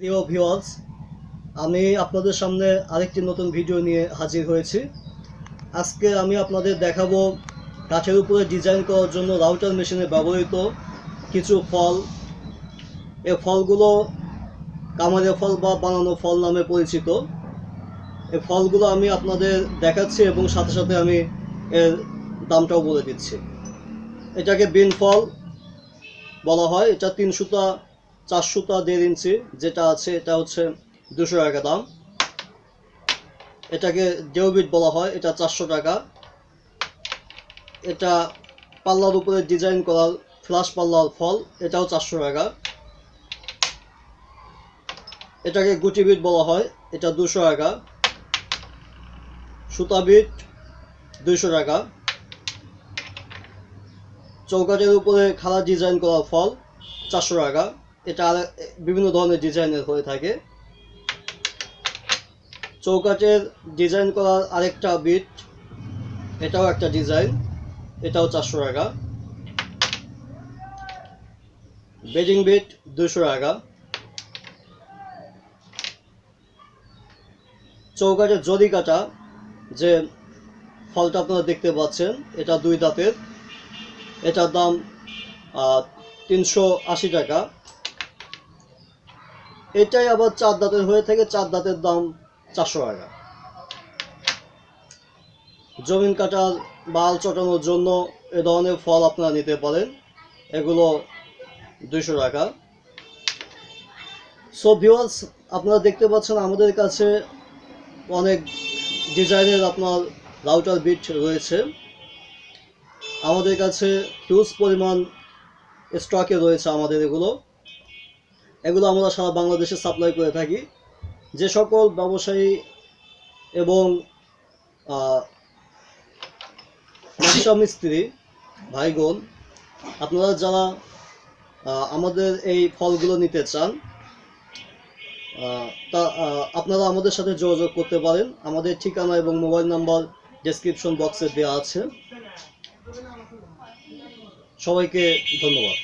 প্রিয় ভিউয়ার্স আমি আপনাদের সামনে আরেকটি নতুন ভিডিও নিয়ে হাজির হয়েছি। আজকে আমি আপনাদের দেখাবো কাঠের উপরে ডিজাইন করার জন্য রাউটার মেশিনে ব্যবহৃত কিছু ফল। এ ফলগুলো কামারে ফল বা বানানো ফল নামে পরিচিত। এ ফলগুলো আমি আপনাদের দেখাচ্ছি এবং সাথে সাথে আমি এর দামটাও বলে দিচ্ছি। এটাকে বিন ফল বলা হয়। এটা তিন সুতা চার সুতা দেড় ইঞ্চি, যেটা আছে, এটা হচ্ছে দুশো টাকা দাম। এটাকে দেওবিট বলা হয়, এটা চারশো টাকা। এটা পাল্লার উপরে ডিজাইন করা ফ্লাশ পাল্লার ফল, এটাও চারশো টাকা। এটাকে গুটি বিট বলা হয়, এটা দুশো টাকা। সুতা বিট, দুইশো টাকা। চৌকাটের উপরে খালা ডিজাইন করা ফল, চারশো টাকা। এটা বিভিন্ন ধরনের ডিজাইনের হয়ে থাকে। চৌকাঠের ডিজাইন করার আরেকটা বিট এটাও একটা ডিজাইন এটাও চারশো টাকা। বেডিং বিট দুশো টাকা। চৌকাঠের জরি কাটা, যে ফলটা আপনারা দেখতে পাচ্ছেন, এটা দুই দাঁতের। এটার দাম তিনশো আশি টাকা। এটাই আবার চার দাঁতের হয়ে থাকে, চার দাঁতের দাম চারশো টাকা। জমিন কাটার বাল চটানোর জন্য এ ধরনের ফল আপনারা নিতে পারেন। এগুলো দুইশো টাকা। সো ভিওয়ার্স আপনারা দেখতে পাচ্ছেন আমাদের কাছে অনেক ডিজাইনের আপনার রাউটার বিট রয়েছে। আমাদের কাছে হিউজ পরিমাণ স্টকে রয়েছে আমাদের এগুলো। এগুলো আমরা সারা বাংলাদেশে সাপ্লাই করে থাকি। যে সকল ব্যবসায়ী এবং মিস্ত্রি ভাইগোন আপনারা যারা আমাদের এই ফলগুলো নিতে চান তা আপনারা আমাদের সাথে যোগাযোগ করতে পারেন। আমাদের ঠিকানা এবং মোবাইল নাম্বার ডেসক্রিপশন বক্সে দেওয়া আছে। সবাইকে ধন্যবাদ।